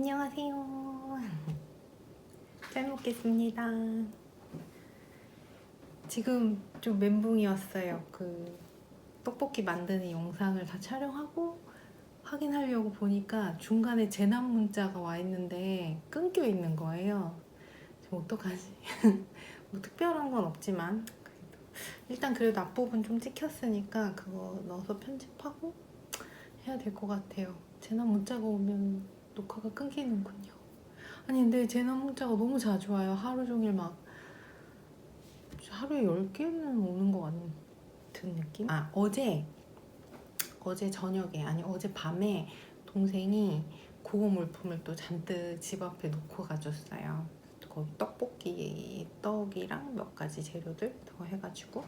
안녕하세요. 잘 먹겠습니다. 지금 좀 멘붕이었어요. 그 떡볶이 만드는 영상을 다 촬영하고 확인하려고 보니까 중간에 재난 문자가 와 있는데 끊겨 있는 거예요. 지금 어떡하지? 뭐 특별한 건 없지만 그래도 일단 그래도 앞부분 좀 찍혔으니까 그거 넣어서 편집하고 해야 될 것 같아요. 재난 문자가 오면 녹화가 끊기는군요. 아니 근데 재난 문자가 너무 자주 와요. 하루 종일 막 하루에 10개는 오는 것 같은 느낌? 아 어제 어제 저녁에 아니 어제 밤에 동생이 고급 물품을 또 잔뜩 집 앞에 놓고 가줬어요. 거기 떡볶이 떡이랑 몇 가지 재료들 더 해가지고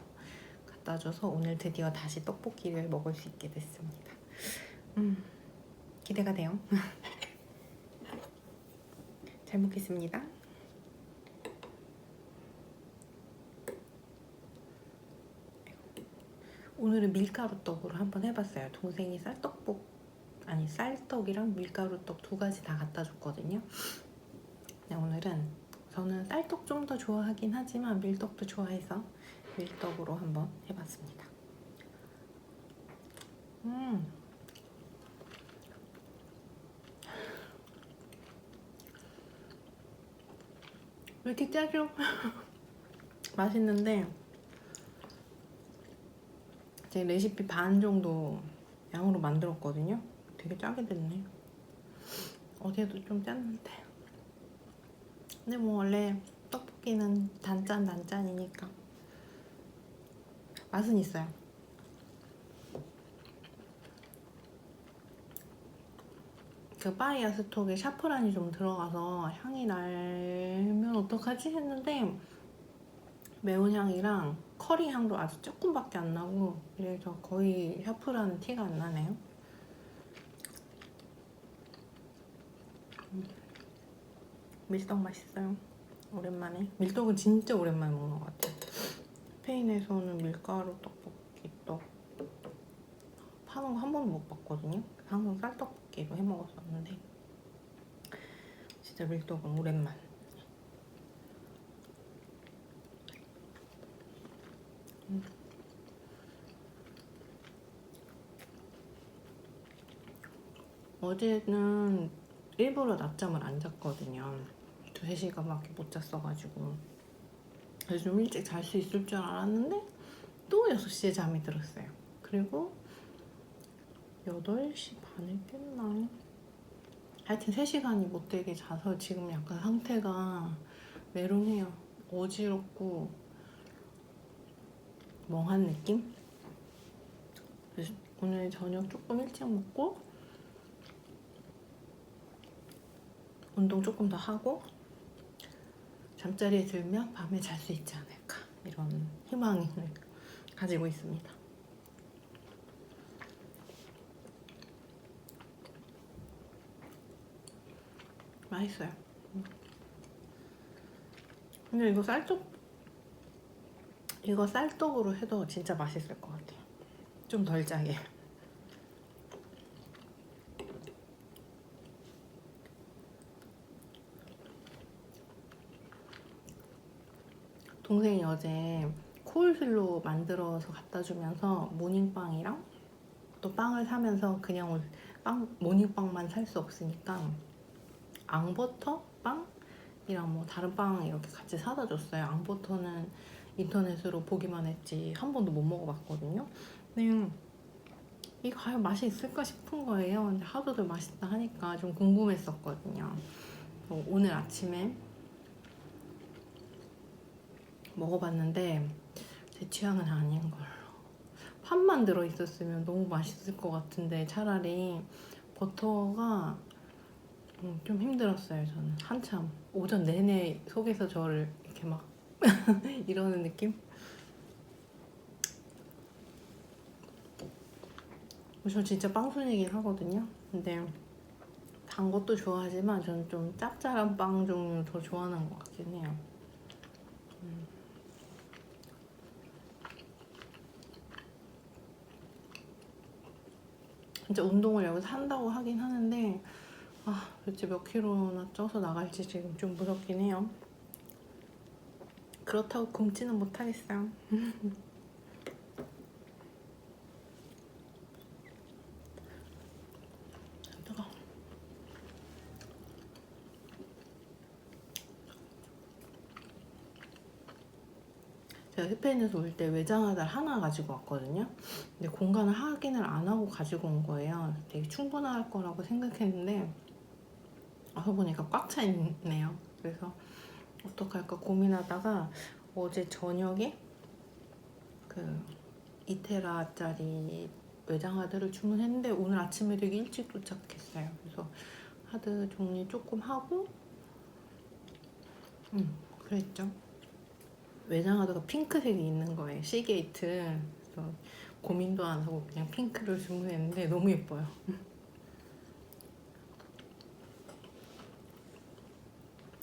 갖다 줘서 오늘 드디어 다시 떡볶이를 먹을 수 있게 됐습니다. 음 기대가 돼요. 잘 먹겠습니다. 오늘은 밀가루 떡으로 한번 해봤어요. 동생이 쌀떡볶 아니 쌀떡이랑 밀가루 떡 두 가지 다 갖다 줬거든요. 오늘은 저는 쌀떡 좀 더 좋아하긴 하지만 밀떡도 좋아해서 밀떡으로 한번 해봤습니다. 음. 왜 이렇게 짜죠? 맛있는데 제 레시피 반 정도 양으로 만들었거든요. 되게 짜게 됐네. 어제도 좀 짰는데. 근데 뭐 원래 떡볶이는 단짠 단짠이니까 맛은 있어요. 그 바이아 스톡에 샤프란이 좀 들어가서 향이 날면 어떡하지 했는데 매운 향이랑 커리 향도 아주 조금밖에 안 나고 그래서 거의 샤프란 티가 안 나네요. 음. 밀떡 맛있어요. 오랜만에 밀떡은 진짜 오랜만에 먹는 것 같아요. 스페인에서는 밀가루 떡볶이 떡 파는 거 한 번도 못 봤거든요. 항상 쌀떡 볶이로 해 먹었었는데 진짜 밀떡은 오랜만. 음. 어제는 일부러 낮잠을 안 잤거든요. 두세 시간밖에 못 잤어가지고. 좀 일찍 잘 수 있을 줄 알았는데 또 6시에 잠이 들었어요. 그리고 8시 반에 깼나? 하여튼 3시간이 못 되게 자서 지금 약간 상태가 메롱해요. 어지럽고 멍한 느낌? 그래서 오늘 저녁 조금 일찍 먹고 운동 조금 더 하고 잠자리에 들면 밤에 잘 수 있지 않을까 이런 희망을 가지고 있습니다. 맛있어요. 근데 이거 쌀떡 이거 쌀떡으로 해도 진짜 맛있을 것 같아요. 좀 덜 짜게. 동생이 어제 코울슬로 만들어서 갖다 주면서 모닝빵이랑 또 빵을 사면서 그냥 올- 빵 모닝빵만 살 수 없으니까 앙버터 빵이랑 뭐 다른 빵 이렇게 같이 사다 줬어요. 앙버터는 인터넷으로 보기만 했지 한 번도 못 먹어봤거든요. 이거 과연 맛이 있을까 싶은 거예요. 근데 하도들 맛있다 하니까 좀 궁금했었거든요. 그래서 오늘 아침에 먹어봤는데 제 취향은 아닌 걸로. 팥만 들어 있었으면 너무 맛있을 것 같은데 차라리 버터가 음, 좀 힘들었어요 저는 한참 오전 내내 속에서 저를 이렇게 막 이러는 느낌? 저 진짜 빵순이긴 하거든요 근데 단 것도 좋아하지만 저는 좀 짭짤한 빵 종류 더 좋아하는 것 같긴 해요 음. 진짜 운동을 여기서 한다고 하긴 하는데 아, 도대체 몇 킬로나 쪄서 나갈지 지금 좀 무섭긴 해요. 그렇다고 굶지는 못하겠어요. 제가 스페인에서 올 때 외장하달 하나 가지고 왔거든요. 근데 공간을 확인을 안 하고 가지고 온 거예요. 되게 충분할 거라고 생각했는데 와서 보니까 꽉차 있네요. 그래서 어떡할까 고민하다가 어제 저녁에 그 이테라짜리 외장 하드를 주문했는데 오늘 아침에 되게 일찍 도착했어요. 그래서 하드 정리 조금 하고 음 그랬죠. 외장 하드가 핑크색이 있는 거예요. 시게이트. 그래서 고민도 안 하고 그냥 핑크를 주문했는데 너무 예뻐요.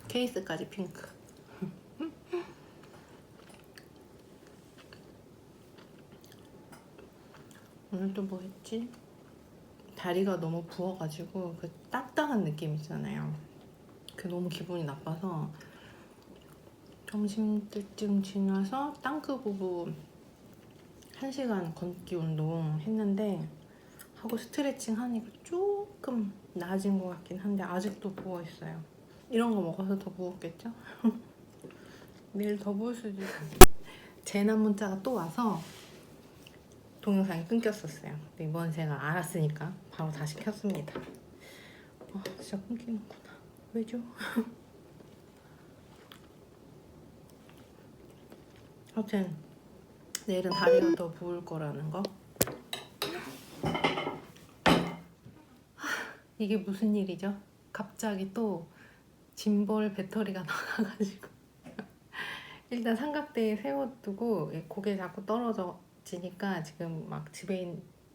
케이스까지 핑크. 오늘 또 뭐 했지? 다리가 너무 부어가지고 그 딱딱한 느낌 있잖아요. 그 너무 기분이 나빠서 점심 때쯤 지나서 땅크 부부 1시간 걷기 운동 했는데 하고 스트레칭 하니까 조금 나아진 것 같긴 한데 아직도 부어 있어요. 이런 거 먹어서 더 부었겠죠? 내일 더 부을 수도 있고 재난 문자가 또 와서 동영상이 끊겼었어요. 근데 이번 제가 알았으니까 바로 다시 켰습니다. 아 진짜 끊기는구나. 왜죠? 아무튼 내일은 다리가 더 부을 거라는 거. 하, 이게 무슨 일이죠? 갑자기 또 짐벌 배터리가 나가가지고 일단 삼각대에 세워두고 고개 자꾸 떨어지니까 지금 막 집에 있,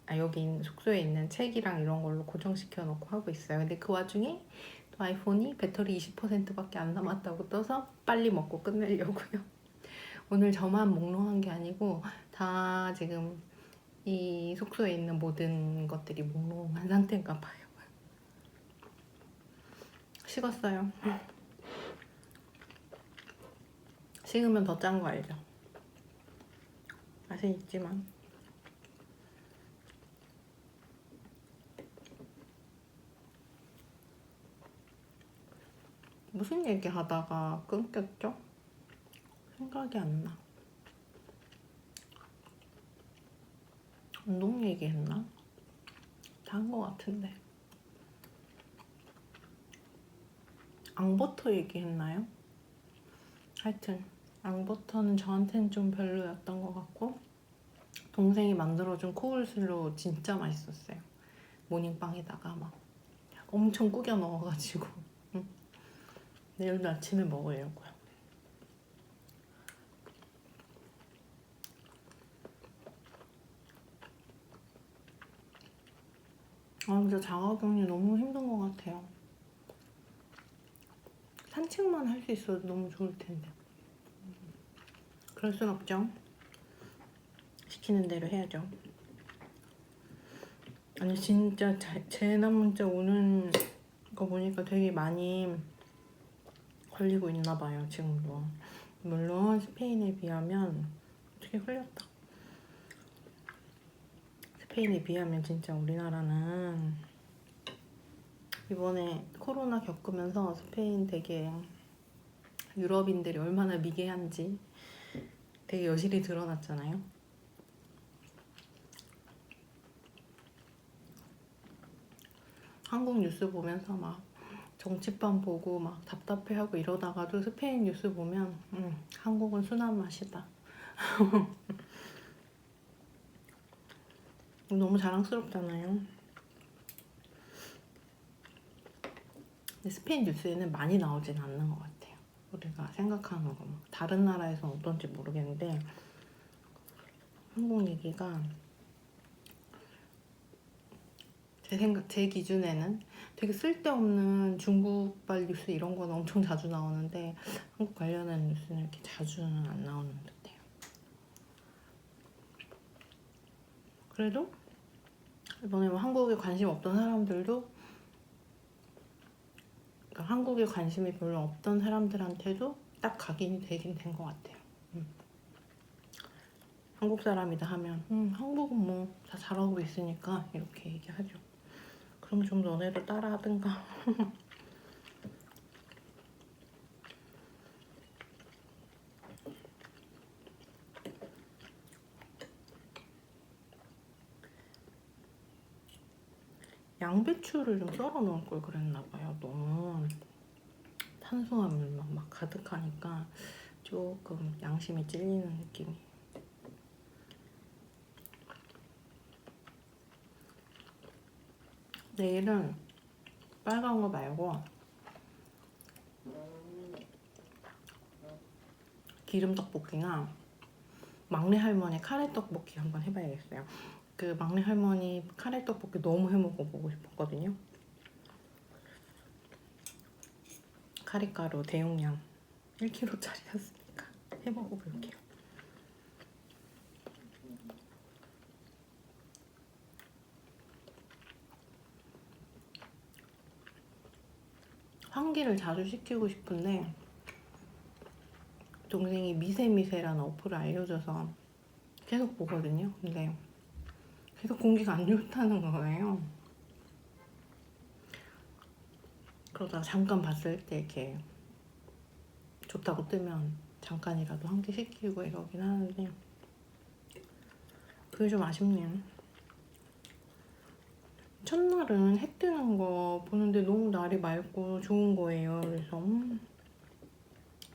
아 여기 있는 숙소에 있는 책이랑 이런 걸로 고정시켜 놓고 하고 있어요. 근데 그 와중에 또 아이폰이 배터리 20%밖에 안 남았다고 떠서 빨리 먹고 끝내려고요. 오늘 저만 몽롱한 게 아니고 다 지금 이 숙소에 있는 모든 것들이 몽롱한 상태인가 봐요. 식었어요. 식으면 더 짠 거 알죠? 맛은 있지만 무슨 얘기 하다가 끊겼죠? 생각이 안 나. 운동 얘기했나? 다한것 같은데. 앙버터 얘기했나요? 하여튼 앙버터는 저한테는 좀 별로였던 것 같고 동생이 만들어준 코울슬로 진짜 맛있었어요. 모닝빵에다가 막 엄청 꾸겨 넣어가지고 응. 내일도 아침에 먹으려고요. 아 진짜 자가격리 너무 힘든 것 같아요. 산책만 할 수 있어도 너무 좋을 텐데. 그럴 순 없죠. 시키는 대로 해야죠. 아니 진짜 제- 재난 문자 오는 거 보니까 되게 많이 걸리고 있나 봐요 지금도. 물론 스페인에 비하면 어떻게 걸렸다. 스페인에 비하면 진짜 우리나라는 이번에 코로나 겪으면서 스페인 되게 유럽인들이 얼마나 미개한지 되게 여실히 드러났잖아요. 한국 뉴스 보면서 막 정치판 보고 막 답답해하고 이러다가도 스페인 뉴스 보면 음, 한국은 순한 맛이다. 너무 자랑스럽잖아요. 스페인 뉴스에는 많이 나오진 않는 것 같아요. 우리가 생각하는 거. 다른 나라에서 어떤지 모르겠는데 한국 얘기가 제 생각, 제 기준에는 되게 쓸데없는 중국발 뉴스 이런 건 엄청 자주 나오는데 한국 관련한 뉴스는 이렇게 자주는 안 나오는 듯해요. 그래도 이번에 뭐 한국에 관심 없던 사람들도 그러니까 한국에 관심이 별로 없던 사람들한테도 딱 각인이 되긴 된 것 같아요. 음. 한국 사람이다 하면 음, 한국은 뭐 다 잘하고 있으니까 이렇게 얘기하죠. 그럼 좀 너네도 따라하든가. 양배추를 좀 썰어 놓을 걸 그랬나 봐요. 너무 탄수화물만 막 가득하니까 조금 양심이 찔리는 느낌이. 내일은 빨간 거 말고 기름 떡볶이나 막내 할머니 카레 떡볶이 한번 해봐야겠어요. 그 막내 할머니 카레 떡볶이 너무 해 먹어보고 싶었거든요. 카레가루 대용량 1kg짜리였으니까 해 먹어볼게요. 환기를 자주 시키고 싶은데 동생이 미세미세라는 어플을 알려줘서 계속 보거든요. 근데 계속 공기가 안 좋다는 거예요. 그러다가 잠깐 봤을 때 이렇게 좋다고 뜨면 잠깐이라도 환기시키고 이러긴 하는데 그게 좀 아쉽네요. 첫날은 해 뜨는 거 보는데 너무 날이 맑고 좋은 거예요. 그래서 음,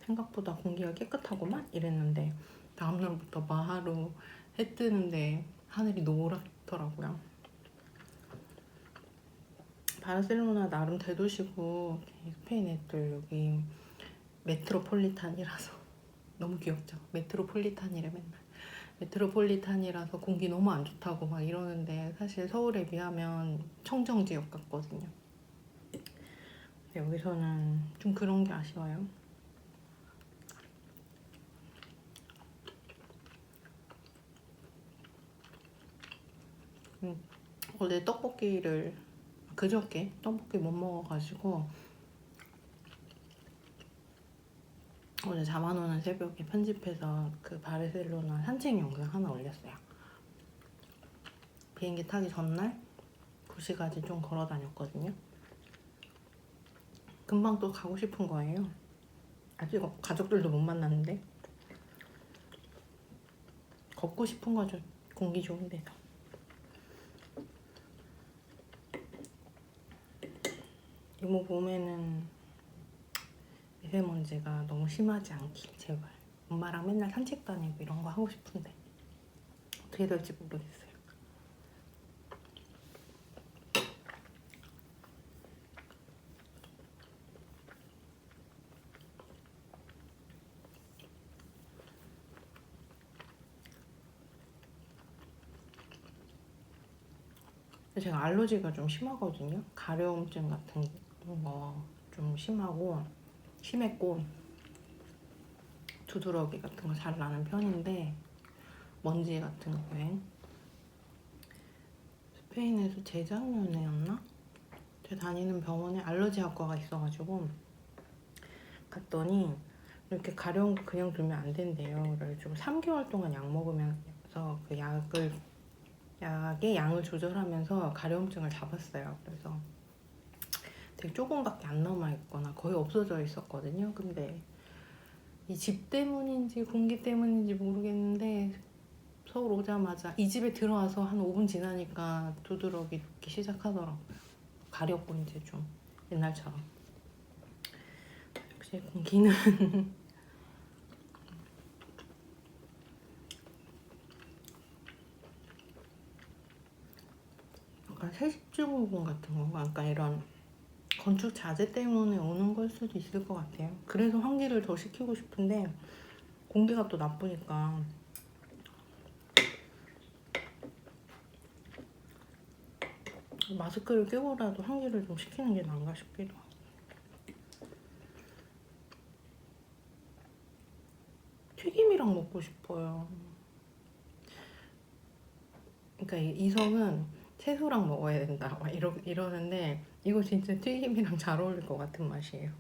생각보다 공기가 깨끗하구만 이랬는데 다음날부터 마하루 해 뜨는데 하늘이 노랗 더라고요. 바르셀로나 나름 대도시고 스페인 애들 여기 메트로폴리탄이라서 너무 귀엽죠. 메트로폴리탄이래 맨날. 메트로폴리탄이라서 공기 너무 안 좋다고 막 이러는데 사실 서울에 비하면 청정 지역 같거든요. 여기서는 좀 그런 게 아쉬워요. 음, 어제 떡볶이를 그저께 떡볶이 못 먹어가지고 어제 잠안 오는 새벽에 편집해서 그 바르셀로나 산책 영상 하나 올렸어요. 비행기 타기 전날 2시까지 좀 걸어 다녔거든요. 금방 또 가고 싶은 거예요. 아직 가족들도 못 만났는데 걷고 싶은 거죠. 공기 좋은 데서. 이모 봄에는 미세먼지가 너무 심하지 않길 제발. 엄마랑 맨날 산책 다니고 이런 거 하고 싶은데. 어떻게 될지 모르겠어요. 제가 알러지가 좀 심하거든요. 가려움증 같은 거 좀 심하고 심했고 두드러기 같은 거 잘 나는 편인데 먼지 같은 거에 스페인에서 재작년에였나? 제가 다니는 병원에 알러지 학과가 있어가지고 갔더니 이렇게 가려운 거 그냥 두면 안 된대요. 그래가지고 3개월 동안 약 먹으면서 그 약을 약의 양을 조절하면서 가려움증을 잡았어요. 그래서 되게 조금밖에 안 남아 있거나 거의 없어져 있었거든요. 근데 이 집 때문인지 공기 때문인지 모르겠는데 서울 오자마자 이 집에 들어와서 한 5분 지나니까 두드러기 기 시작하더라고요. 가렵고 이제 좀 옛날처럼. 역시 공기는 약간 세습증후군 같은 거, 약간 이런 건축 자재 때문에 오는 걸 수도 있을 것 같아요. 그래서 환기를 더 시키고 싶은데 공기가 또 나쁘니까 마스크를 끼고라도 환기를 좀 시키는 게 나은가 싶기도 하고. 튀김이랑 먹고 싶어요. 그러니까 이- 이성은 채소랑 먹어야 된다 막 이러, 이러는데 이거 진짜 튀김이랑 잘 어울릴 것 같은 맛이에요.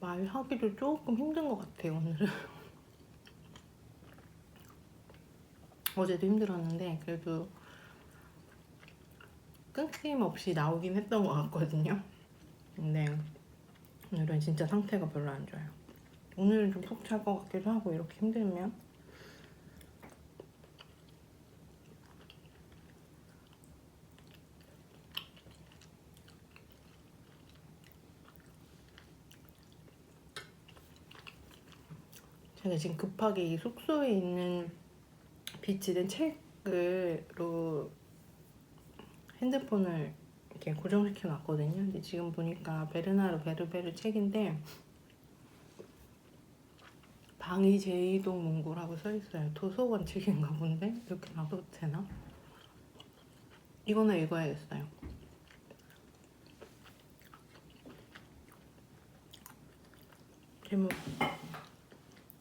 말 하기도 조금 힘든 것 같아요 오늘은. 어제도 힘들었는데 그래도 끊김없이 나오긴 했던 것 같거든요. 근데 오늘은 진짜 상태가 별로 안 좋아요. 오늘은 좀푹잘것 같기도 하고 이렇게 힘들면 제가 지금 급하게 이 숙소에 있는 비치된 책으로 핸드폰을 이렇게 고정시켜 놨거든요. 근데 지금 보니까 베르나르 베르베르 책인데 방위 제2동 문고라고 써 있어요. 도서관 책인가 본데 이렇게 놔도 되나? 이거는 읽어야겠어요. 제목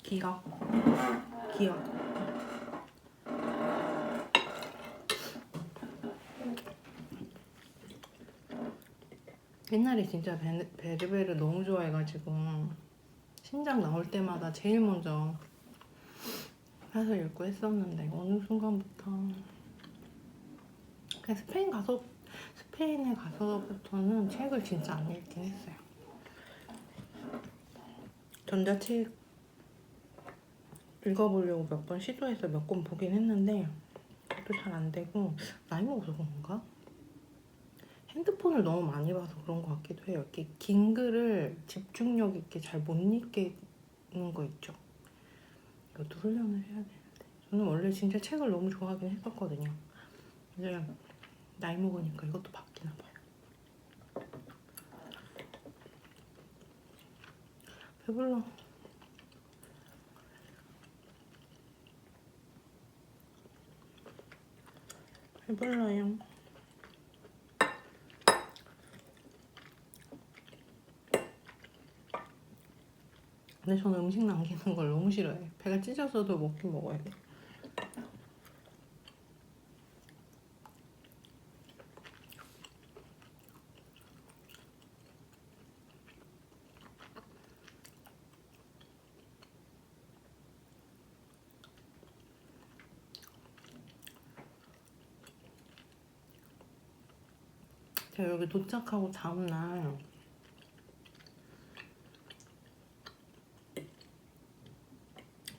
기억 기억 옛날에 진짜 베, 베르베르 너무 좋아해가지고 신작 나올 때마다 제일 먼저 사서 읽고 했었는데 어느 순간부터 그냥 스페인 가서 스페인에 가서부터는 책을 진짜 안 읽긴 했어요. 전자책 읽어보려고 몇 번 시도해서 몇 권 보긴 했는데 그것도 잘 안 되고 나이 먹어서 그런가? 핸드폰을 너무 많이 봐서 그런 것 같기도 해요. 이렇게 긴 글을 집중력 있게 잘 못 읽겠는 거 있죠. 이것도 훈련을 해야 되는데 저는 원래 진짜 책을 너무 좋아하긴 했었거든요. 근데 나이 먹으니까 이것도 바뀌나 봐요. 배불러. 배불러요. 근데 저는 음식 남기는 걸 너무 싫어해요. 배가 찢어서도 먹긴 먹어야 돼. 제가 여기 도착하고 다음날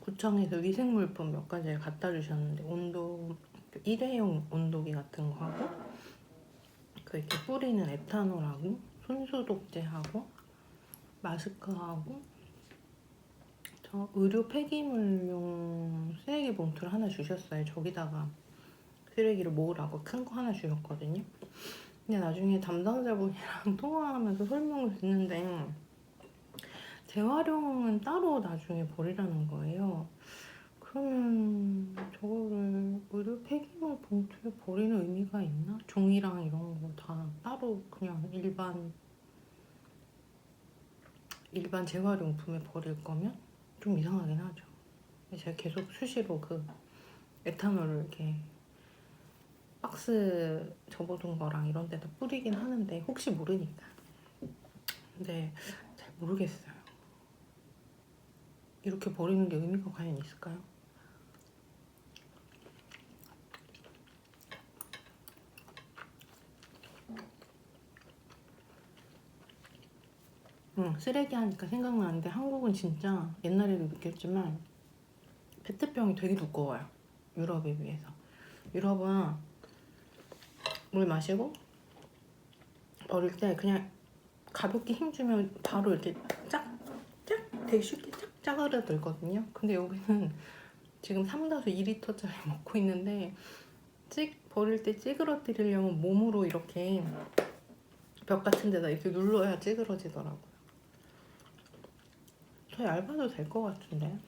구청에서 위생물품 몇 가지를 갖다 주셨는데 온도 일회용 온도계 같은 거 하고 그 이렇게 뿌리는 에탄올하고 손소독제하고 마스크하고 저 의료 폐기물용 쓰레기 봉투를 하나 주셨어요. 저기다가 쓰레기를 모으라고 큰 거 하나 주셨거든요. 근데 나중에 담당자분이랑 통화하면서 설명을 듣는데 재활용은 따로 나중에 버리라는 거예요. 그러면 저거를 의료 폐기물 봉투에 버리는 의미가 있나? 종이랑 이런 거 다 따로 그냥 일반 일반 재활용품에 버릴 거면 좀 이상하긴 하죠. 제가 계속 수시로 그 에탄올을 이렇게 박스 접어둔 거랑 이런 데다 뿌리긴 하는데 혹시 모르니까. 근데 잘 모르겠어요. 이렇게 버리는 게 의미가 과연 있을까요? 응, 쓰레기 하니까 생각나는데 한국은 진짜 옛날에도 느꼈지만 페트병이 되게 두꺼워요. 유럽에 비해서. 유럽은 물 마시고 버릴 때 그냥 가볍게 힘주면 바로 이렇게 쫙, 쫙 되게 쉽게 쫙 짜그러들거든요. 근데 여기는 지금 3다수 2리터짜리 먹고 있는데 찌, 버릴 때 찌그러뜨리려면 몸으로 이렇게 벽 같은 데다 이렇게 눌러야 찌그러지더라고요. 더 얇아도 될 것 같은데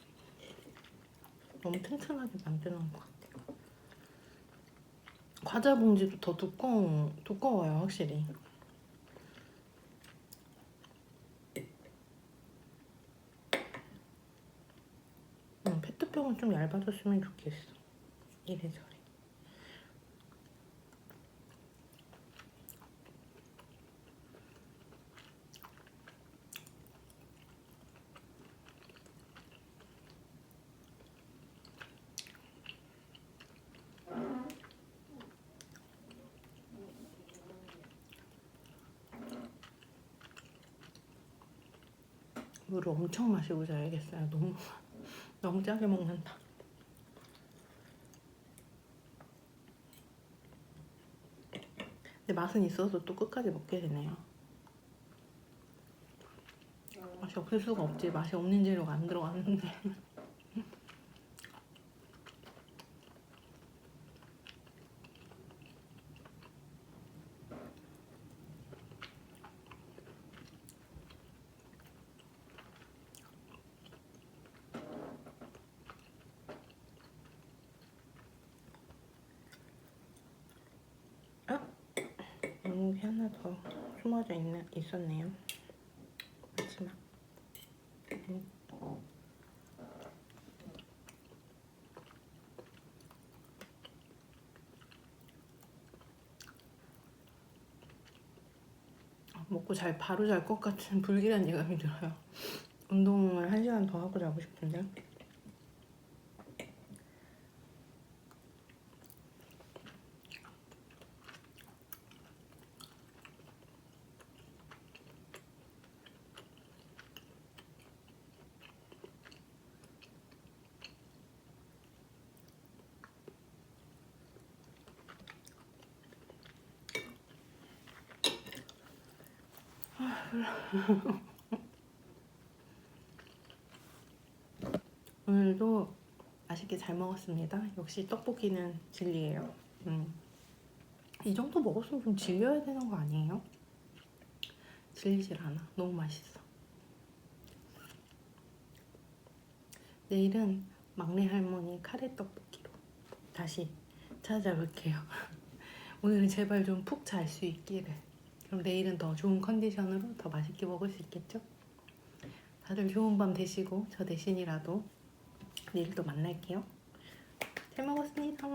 너무 튼튼하게 만드는 것 같아요 과자 봉지도 더 두꺼워, 두꺼워요 확실히. 음, 페트병은 좀 얇아졌으면 좋겠어. 이래저래 물을 엄청 마시고 자야겠어요. 너무 너무 짜게 먹는다. 근데 맛은 있어서 또 끝까지 먹게 되네요. 맛이 없을 수가 없지. 맛이 없는 재료가 안 들어갔는데. 여기 하나 더 숨어져 있는, 있었네요. 마지막. 음. 아, 먹고 잘 바로 잘 것 같은 불길한 예감이 들어요. 운동을 한 시간 더 하고 자고 싶은데. 오늘도 맛있게 잘 먹었습니다. 역시 떡볶이는 진리예요. 음. 이 정도 먹었으면 좀 질려야 되는 거 아니에요? 질리질 않아. 너무 맛있어. 내일은 막내 할머니 카레 떡볶이로 다시 찾아올게요. 오늘은 제발 좀 푹 잘 수 있기를. 그럼 내일은 더 좋은 컨디션으로 더 맛있게 먹을 수 있겠죠? 다들 좋은 밤 되시고 저 대신이라도 내일 또 만날게요. 잘 먹었습니다.